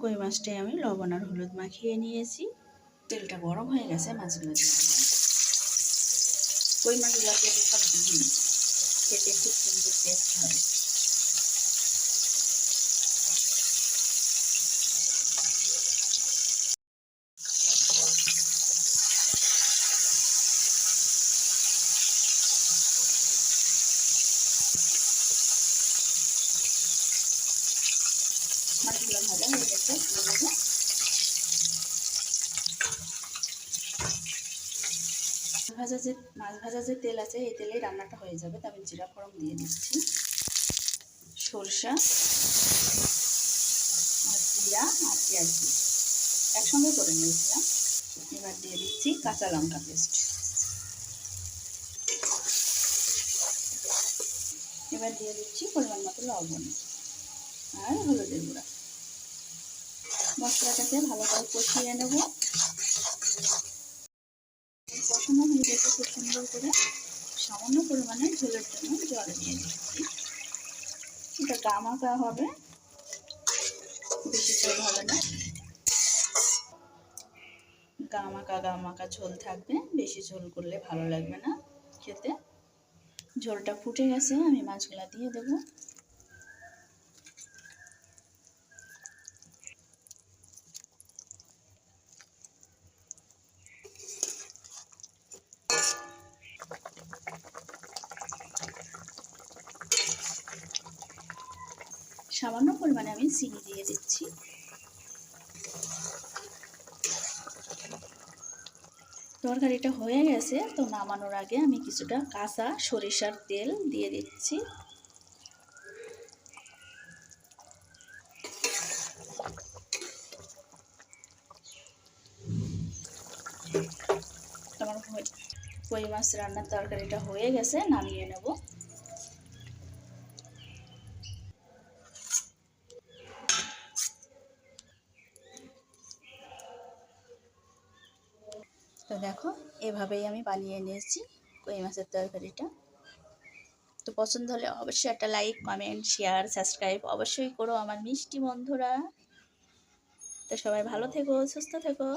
কই মাছটাই আমি লবণ আর হলুদ মাখিয়ে নিয়েছি। তেলটা গরম হয়ে গেছে মাছগুলো দিয়ে কই মাছগুলোকে খেতে খুব সুন্দর টেস্ট হয় মাছগুলো ভাজা হয়ে গেছে ভাজা যে মাছ ভাজা যে তেল আছে, এই তেলেই রান্নাটা হয়ে যাবে। তবে দিয়ে সরষা আর জিরা আর পেঁয়াজ একসঙ্গে করে নিয়েছিলাম। এবার দিয়ে দিচ্ছি কাঁচা লঙ্কা পেস্ট। এবার দিয়ে দিচ্ছি পরিমাণ মতো লবণ আর হলুদের গুঁড়া। মশলাটাকে ভালো করে কষিয়ে নেব। কষানো হয়ে গেছে খুব সুন্দর করে। সামান্য পরিমাণে ঝোলের জন্য জল দিয়ে দিচ্ছি। এটা গামাকা হবে। বেশি ঝোল হবে না। গামাকা গামাকা ঝোল থাকবে। বেশি ঝোল করলে ভালো লাগবে না খেতে। ঝোলটা ফুটে গেছে, আমি মাছগুলা দিয়ে দেবো। সামান্য পরিমাণে আমি চিনি দিয়ে দিচ্ছি। তরকারিটা হয়ে গেছে, তো নামানোর আগে আমি কিছুটা কাঁচা সরিষার তেল দিয়ে দিচ্ছি। আমার কই মাছ রান্নার তরকারিটা হয়ে গেছে, নামিয়ে নেব। তো দেখো, এভাবেই আমি বানিয়ে নিয়েছি কই মাছের তরকারিটা। তো পছন্দ হলে অবশ্যই একটা লাইক কমেন্ট শেয়ার সাবস্ক্রাইব অবশ্যই করো আমার মিষ্টি বন্ধুরা। তো সবাই ভালো থেকো, সুস্থ থেকো।